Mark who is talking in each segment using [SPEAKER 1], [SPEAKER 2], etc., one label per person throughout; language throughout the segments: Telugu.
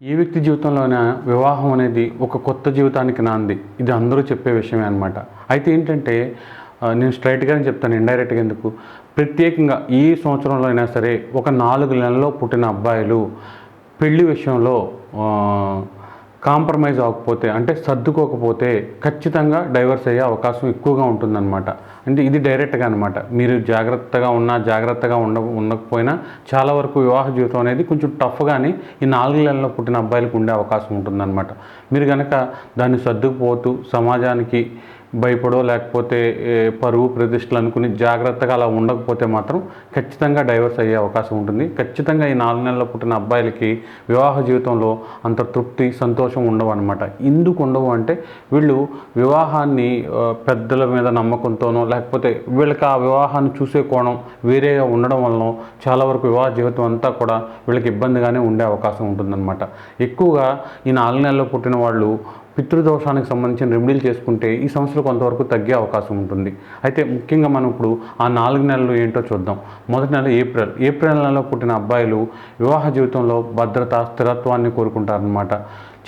[SPEAKER 1] ఏ వ్యక్తి జీవితంలోనే వివాహం అనేది ఒక కొత్త జీవితానికి నాంది. ఇది అందరూ చెప్పే విషయమే అనమాట అయితే ఏంటంటే నేను స్ట్రైట్గానే చెప్తాను ఇండైరెక్ట్గా ఎందుకు? ప్రత్యేకంగా ఈ సంవత్సరంలో అయినా సరే ఒక నాలుగు నెలల్లో పుట్టిన అబ్బాయిలు పెళ్ళి విషయంలో కాంప్రమైజ్ అవ్వకపోతే అంటే సర్దుకోకపోతే ఖచ్చితంగా డైవర్స్ అయ్యే అవకాశం ఎక్కువగా ఉంటుందన్నమాట. అంటే ఇది డైరెక్ట్గా అనమాట మీరు జాగ్రత్తగా ఉన్నా జాగ్రత్తగా ఉండ ఉండకపోయినా చాలా వరకు వివాహ జీవితం అనేది కొంచెం టఫ్గానే ఈ నాలుగు నెలల్లో పుట్టిన అబ్బాయిలకు ఉండే అవకాశం ఉంటుందన్నమాట. మీరు కనుక దాన్ని సర్దుకుపోతూ సమాజానికి భయపడో లేకపోతే పరువు ప్రతిష్టలు అనుకుని జాగ్రత్తగా అలా ఉండకపోతే మాత్రం ఖచ్చితంగా డైవర్స్ అయ్యే అవకాశం ఉంటుంది. ఖచ్చితంగా ఈ నాలుగు నెలల్లో పుట్టిన అబ్బాయిలకి వివాహ జీవితంలో అంత తృప్తి సంతోషం ఉండవు అనమాట ఎందుకు ఉండవు అంటే వీళ్ళు వివాహాన్ని పెద్దల మీద నమ్మకంతోనో లేకపోతే వీళ్ళకి ఆ వివాహాన్ని చూసే కోణం వేరేగా ఉండడం వలన చాలా వరకు వివాహ జీవితం అంతా కూడా వీళ్ళకి ఇబ్బందిగానే ఉండే అవకాశం ఉంటుందన్నమాట. ఎక్కువగా ఈ నాలుగు నెలల్లో పుట్టిన వాళ్ళు పితృదోషానికి సంబంధించిన రెమెడీలు చేసుకుంటే ఈ సమస్యలు కొంతవరకు తగ్గే అవకాశం ఉంటుంది. అయితే ముఖ్యంగా మనం ఇప్పుడు ఆ నాలుగు నెలలు ఏంటో చూద్దాం. మొదటి నెల ఏప్రిల్. ఏప్రిల్ నెలలో పుట్టిన అబ్బాయిలు వివాహ జీవితంలో భద్రత స్థిరత్వాన్ని కోరుకుంటారనమాట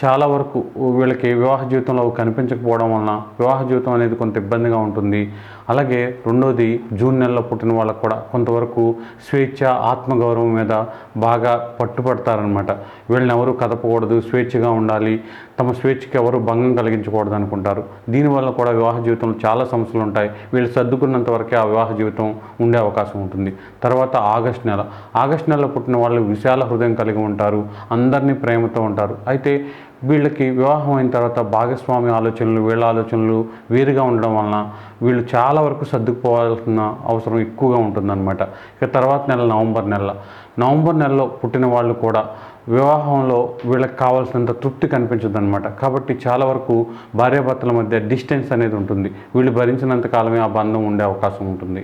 [SPEAKER 1] చాలా వరకు వీళ్ళకి వివాహ జీవితంలో కనిపించకపోవడం వలన వివాహ జీవితం అనేది కొంత ఇబ్బందిగా ఉంటుంది. అలాగే రెండోది జూన్ నెలలో పుట్టిన వాళ్ళకు కూడా కొంతవరకు స్వేచ్ఛ ఆత్మగౌరవం మీద బాగా పట్టుపడతారనమాట వీళ్ళని ఎవరు కదపకూడదు స్వేచ్ఛగా ఉండాలి తమ స్వేచ్ఛకి ఎవరు భంగం కలిగించకూడదు అనుకుంటారు. దీనివల్ల కూడా వివాహ జీవితంలో చాలా సమస్యలు ఉంటాయి. వీళ్ళు సర్దుకున్నంత వరకే ఆ వివాహ జీవితం ఉండే అవకాశం ఉంటుంది. తర్వాత ఆగస్ట్ నెల. ఆగస్ట్ నెలలో పుట్టిన వాళ్ళు విశాల హృదయం కలిగి ఉంటారు. అందరినీ ప్రేమతో ఉంటారు. అయితే వీళ్ళకి వివాహం అయిన తర్వాత భాగస్వామి ఆలోచనలు వీళ్ళ ఆలోచనలు వేరుగా ఉండడం వలన వీళ్ళు చాలా వరకు సర్దుకుపోవాల్సిన అవసరం ఎక్కువగా ఉంటుందన్నమాట. ఇక తర్వాత నెల నవంబర్ నెల. నవంబర్ నెలలో పుట్టిన వాళ్ళు కూడా వివాహంలో వీళ్ళకి కావాల్సినంత తృప్తి కనిపించదు అనమాట కాబట్టి చాలా వరకు భార్యాభర్తల మధ్య డిస్టెన్స్ అనేది ఉంటుంది. వీళ్ళు భరించినంత కాలమే ఆ బంధం ఉండే అవకాశం ఉంటుంది.